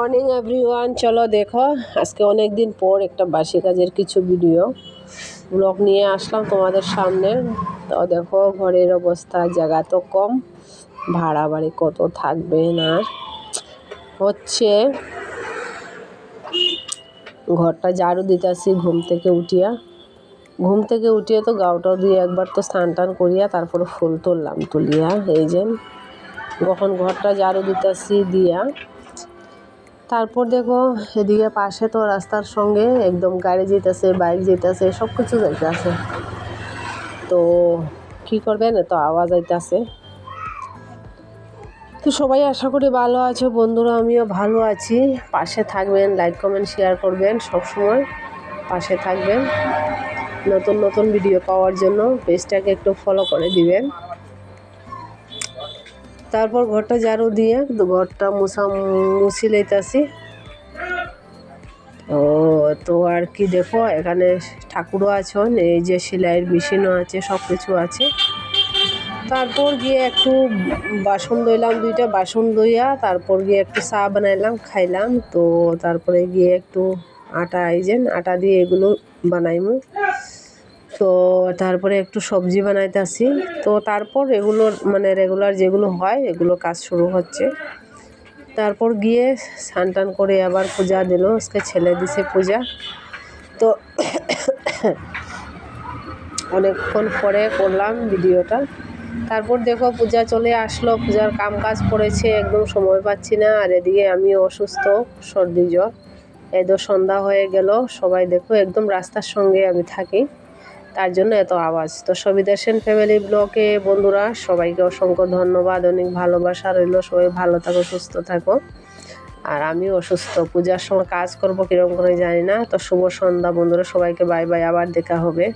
Morning everyone চলো দেখো, আজকে অনেক দিন পর একটা বাসি কাজের কিছু ভিডিও ব্লগ নিয়ে আসলাম তোমাদের সামনে। তো দেখো, ঘরের অবস্থা জায়গা তো কম, ভাড়া বাড়ি কত থাকবে না হচ্ছে। ঘরটা ঝাড়ু দিতেছি ঘুম থেকে উঠিয়া। ঘুম থেকে উঠিয়ে তো গাওটাও দিয়ে একবার তো স্নান টান করিয়া তারপরে ফুল তুললাম তুলিয়া, এই যে। কখন ঘরটা ঝাড়ু দিতেছি দিয়া। তারপর দেখো, এদিকে পাশে তো রাস্তার সঙ্গে একদম গাড়ি যেতেছে, বাইক যেতেছে সব কিছু যাইতেছে। তো কি করবেন? তো আওয়াজ আইতেছে। তো সবাই আশা করি ভালো আছো, বন্ধুরা আমিও ভালো আছি। পাশে থাকবেন, লাইক, কমেন্ট, শেয়ার করবেন সব সময় পাশে থাকবেন। নতুন নতুন ভিডিও পাওয়ার জন্য পেজটাকে একটু ফলো করে দিবেন। তারপর ঘরটা ঝাড়ু দিয়ে ঘরটা মুছা মুছি লইতাছি ও, তো আর কি দেখো, এখানে ঠাকুরও আছেন, এই যে সেলাইয়ের মেশিনও আছে সব কিছু আছে। তারপর গিয়ে একটু বাসন ধুইলাম, দুইটা বাসন ধুইয়া তারপর গিয়ে একটু চা বানাইলাম, খাইলাম। তো তারপরে গিয়ে একটু আটা আইজেন আটা দিয়ে এগুলো বানাইমু। তো তারপরে একটু সবজি বানাইতেছি তো তারপর এগুলোর মানে রেগুলার যেগুলো হয়, এগুলো কাজ শুরু হচ্ছে। তারপর গিয়ে স্নান টান করে আবার পূজা দিল, আজকে ছেলে দিছে পূজা। তো অনেকক্ষণ পরে করলাম ভিডিওটা। তারপর দেখো পূজা চলে আসলো, পূজার কাম কাজ পড়েছে, একদম সময় পাচ্ছি না। আর এদিকে আমি অসুস্থ, সর্দি জ্বর। এদো সন্ধ্যা হয়ে গেল, সবাই দেখো একদম রাস্তার সঙ্গে আমি থাকি। তার জন্য এত আওয়াজ। তো সবিতা সেন ফ্যামিলি ব্লকে বন্ধুরা, সবাইকে অসংখ্য ধন্যবাদ। অনেক ভালোবাসা রইল। সবাই ভালো থাকো, সুস্থ থাকো। আর আমি অসুস্থ। পূজার সময় কাজ করব কীরকম করে জানি না। তো শুভ সন্ধ্যা বন্ধুরা, সবাইকে বাই বাই আবার দেখা হবে।